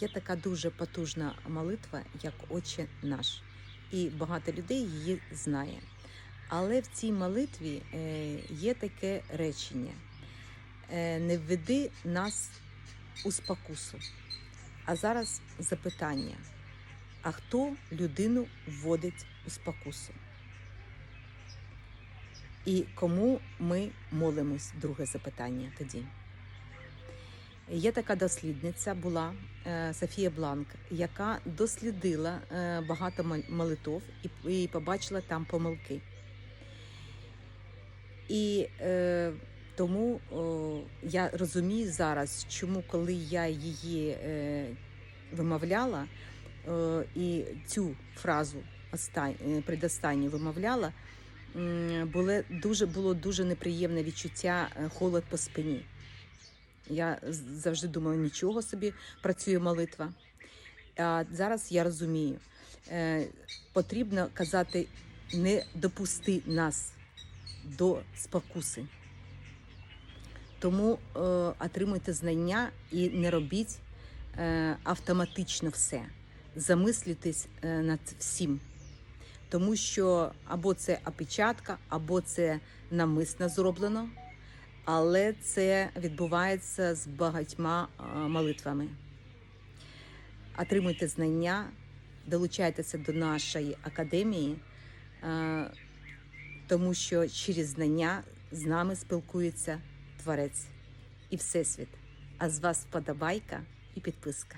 Є така дуже потужна молитва, як Отче наш, і багато людей її знає. Але в цій молитві е, є таке речення: е, не введи нас у спокусу. А зараз запитання: а хто людину вводить у спокусу? І кому ми молимось? Друге запитання тоді. Є така дослідниця була е, Софія Бланк, яка дослідила е, багато мол- молитов і, побачила там помилки. І е, тому о, я розумію зараз, чому коли я її е, вимовляла е, і цю фразу остань, е, предостанню вимовляла, м, було дуже, було дуже неприємне відчуття е, холод по спині. Я завжди думала, нічого собі працює молитва. А зараз я розумію, е, потрібно казати, не допусти нас до спокуси. Тому е, отримуйте знання і не робіть е, автоматично все. Замислюйтесь е, над всім. Тому що або це опечатка, або це намисно зроблено, але це відбувається з багатьма молитвами. Отримуйте знання, долучайтеся до нашої академії, тому що через знання з нами спілкується Творець і Всесвіт. А з вас вподобайка і підписка.